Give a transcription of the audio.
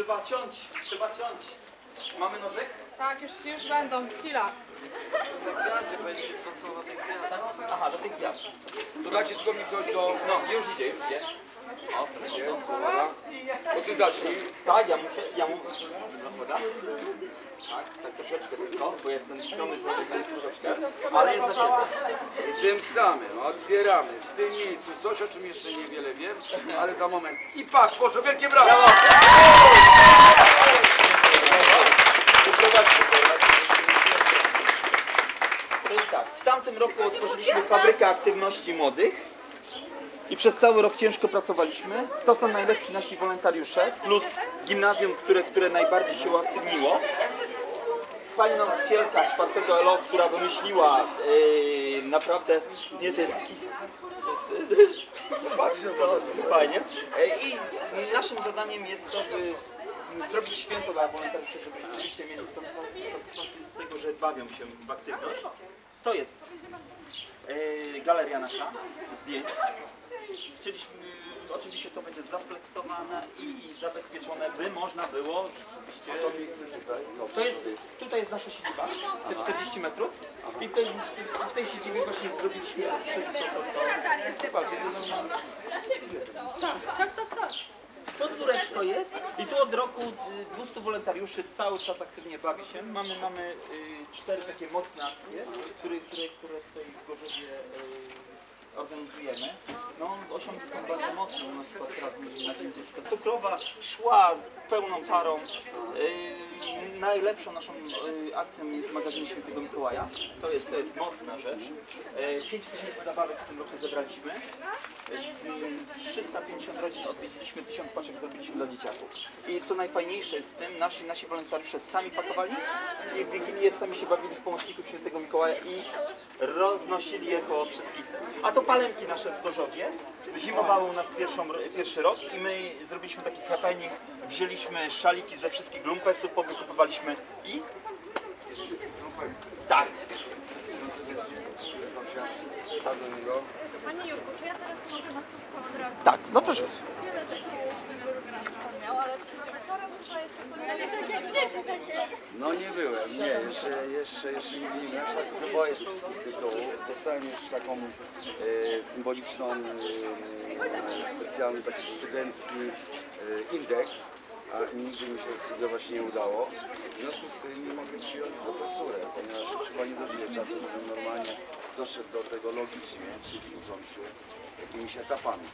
trzeba ciąć, trzeba ciąć. Mamy nożek? Tak, już, już będą, chwila. Aha, do tych gwiazd. To dajcie tylko mi coś do... No, już idzie, już idzie. O, to jest. Bo ty zacznij. Tak, ja muszę, ja muszę. Dobra. Tak, tak troszeczkę tylko, bo jestem spiony człowiek, więc troszeczkę. Ale jest na ciebie. Tym samym otwieramy w tym miejscu coś, o czym jeszcze niewiele wiem, ale za moment. I pak, proszę, wielkie brawo! To jest tak, w tamtym roku otworzyliśmy fabrykę aktywności młodych i przez cały rok ciężko pracowaliśmy. To są najlepsi nasi wolontariusze, plus gimnazjum, które, które najbardziej się uaktywniło. Pani nauczycielka z czwartego LO, która wymyśliła yy, naprawdę, nie to jest Patrzcie, to jest fajnie. I naszym zadaniem jest to, by zrobić święto dla wolontariuszy, żeby rzeczywiście mieli satysfakcję z tego, że bawią się w aktywność. To jest e, galeria nasza zdjęć. Chcieliśmy, oczywiście to będzie zapleksowane i, i zabezpieczone, by można było rzeczywiście... To miejsce tutaj. To, To jest, tutaj jest nasza siedziba, te 40 metrów i tej, w, tej, siedzibie właśnie zrobiliśmy wszystko to, co... Słuchajcie, to. Tak, tak, tak, tak. Podwóreczko jest i tu od roku y, 200 wolontariuszy cały czas aktywnie bawi się. Mamy, mamy y, cztery takie mocne akcje, które, które, które tutaj w Gorzowie y, organizujemy. Osiągi są bardzo mocne, na przykład teraz na Dzień Dziecka. Cukrowa szła pełną parą. Y, najlepszą naszą y, akcją jest magazyn Świętego Mikołaja. To jest, to jest mocna rzecz. Y, 5 tysięcy zabawek w tym roku zebraliśmy. Y, 350 rodzin odwiedziliśmy, 1000 paczek zrobiliśmy dla dzieciaków. I co najfajniejsze jest w tym, nasi, nasi wolontariusze sami pakowali i w Wigilię sami się bawili w pomocników Świętego Mikołaja i roznosili je po wszystkich. A to palemki nasze w Gorzowie. Zimowały u nas pierwszą, pierwszy rok i my zrobiliśmy taki happening. Wzięliśmy szaliki ze wszystkich lumpeksów, powykupywaliśmy i... Tak. Panie Jurku, czy ja teraz mogę na słówko od razu? Tak, no proszę. Wiele wyborów pan miał, ale profesorem chyba jeszcze pan nie No nie byłem, nie, jeszcze, jeszcze, jeszcze nigdy nie miałem, tak trochę boję tytułów. Dostałem już taką e, symboliczną, e, specjalny taki studencki e, indeks, a nigdy mi się studiować nie udało. W związku z tym nie mogę przyjąć profesurę, ponieważ chyba nie dożyję czasu, żebym normalnie doszedł do tego logicznie, czyli ucząc się jakimiś etapami.